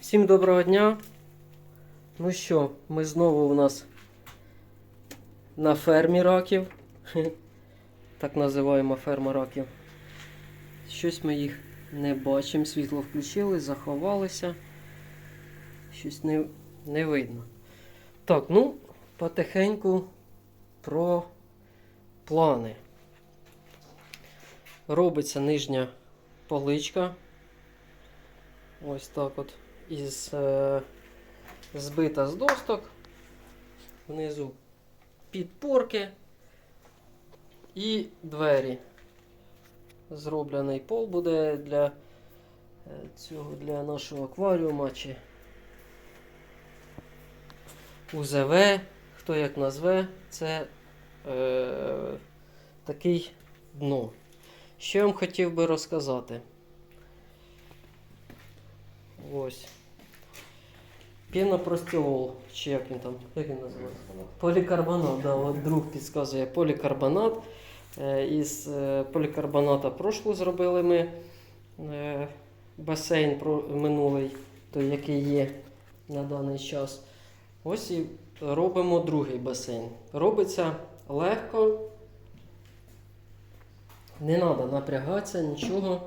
Всім доброго дня. Ну що, ми знову у нас на фермі раків. Так називаємо ферма раків. Щось ми їх не бачимо. Світло включили, заховалися. Щось не, не видно. Так, ну, потихеньку про плани. Робиться нижня поличка. Ось так от. Із е, збита з досток. Внизу підпорки і двері. Зроблений пол буде для е, цього для нашого акваріума чи УЗВ, хто як назве, це е, такий дно. Що я вам хотів би розказати? Ось. Пінопростилол, чи як він там, як він називається? Полікарбонат, да, от друг підказує полікарбонат. Е, Із е, полікарбоната прошлу зробили ми е, басейн минулий, той, який є на даний час. Ось і робимо другий басейн. Робиться легко. Не треба напрягатися, нічого.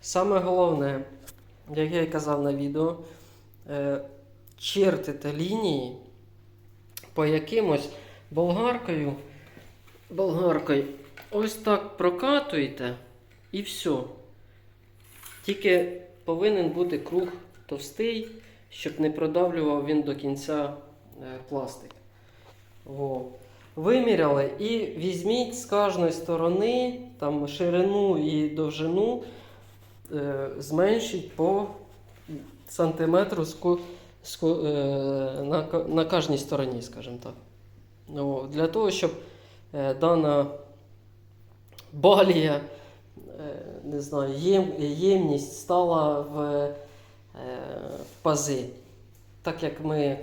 Саме головне, як я і казав на відео, чертите лінії по якимось болгаркою. Болгаркою ось так прокатуєте і все. Тільки повинен бути круг товстий, щоб не продавлював він до кінця е, пластик. Во. Виміряли і візьміть з кожної сторони там, ширину і довжину, е, зменшіть по сантиметру з на, на кожній стороні, скажімо так. Ну, для того, щоб е, дана балія, е, не знаю, єм, ємність стала в, е, в пази. Так як ми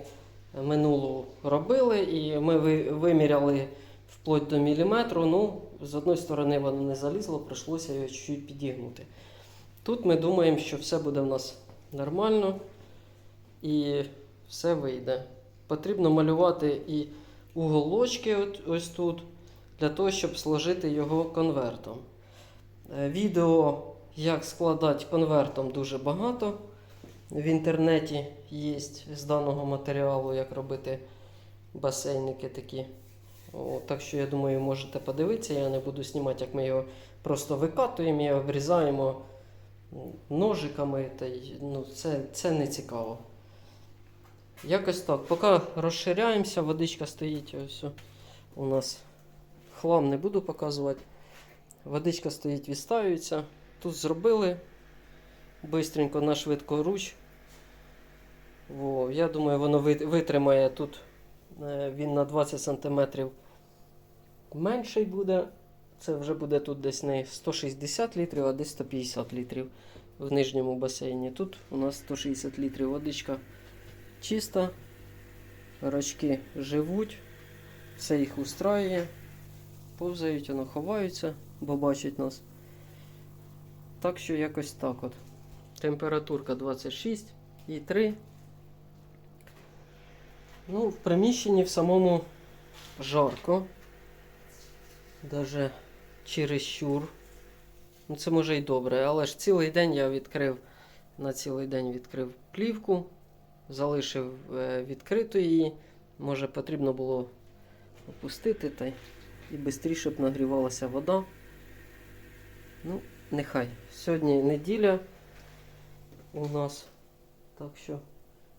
минулу робили, і ми виміряли вплоть до міліметру, ну, з одної сторони воно не залізло, прийшлося його чуть-чуть підігнути. Тут ми думаємо, що все буде в нас нормально і все вийде. Потрібно малювати і уголочки ось тут, для того, щоб сложити його конвертом. Е, Відео, як складати конвертом, дуже багато. В інтернеті є з даного матеріалу, як робити басейники такі. О, так що, я думаю, можете подивитися. Я не буду знімати, як ми його просто викатуємо і обрізаємо ножиками. Та, ну, це, це не цікаво. Якось так. Поки розширяємося, водичка стоїть. Ось у нас хлам не буду показувати. Водичка стоїть, відставюється. Тут зробили бистренько на швидкоруч. Во, я думаю, воно витримає тут. е, Він на 20 см менший буде. Це вже буде тут десь не 160 літрів, а десь 150 літрів в нижньому басейні. Тут у нас 160 літрів водичка чиста. Рачки живуть, все їх устраює, повзають, воно ховаються, бо бачать нас. Так що якось так от. Температурка 26 і 3. Ну, в приміщенні в самому жарко. Даже чересчур. Ну, це може й добре, але ж цілий день я відкрив, на цілий день відкрив плівку, залишив е, відкриту її. Може потрібно було опустити та і швидше б нагрівалася вода. Ну, нехай. Сьогодні неділя у нас. Так що.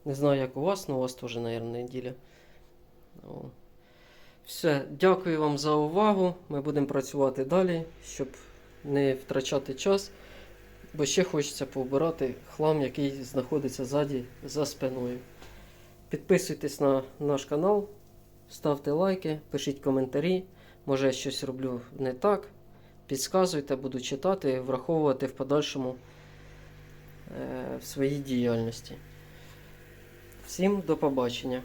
Не знаю, як у вас, але у вас теж, мабуть, неділя. О. Все, дякую вам за увагу. Ми будемо працювати далі, щоб не втрачати час. Бо ще хочеться пообирати хлам, який знаходиться ззаді за спиною. Підписуйтесь на наш канал, ставте лайки, пишіть коментарі. Може, я щось роблю не так. Підказуйте, буду читати, враховувати в подальшому е, в своїй діяльності. Всім до побачення.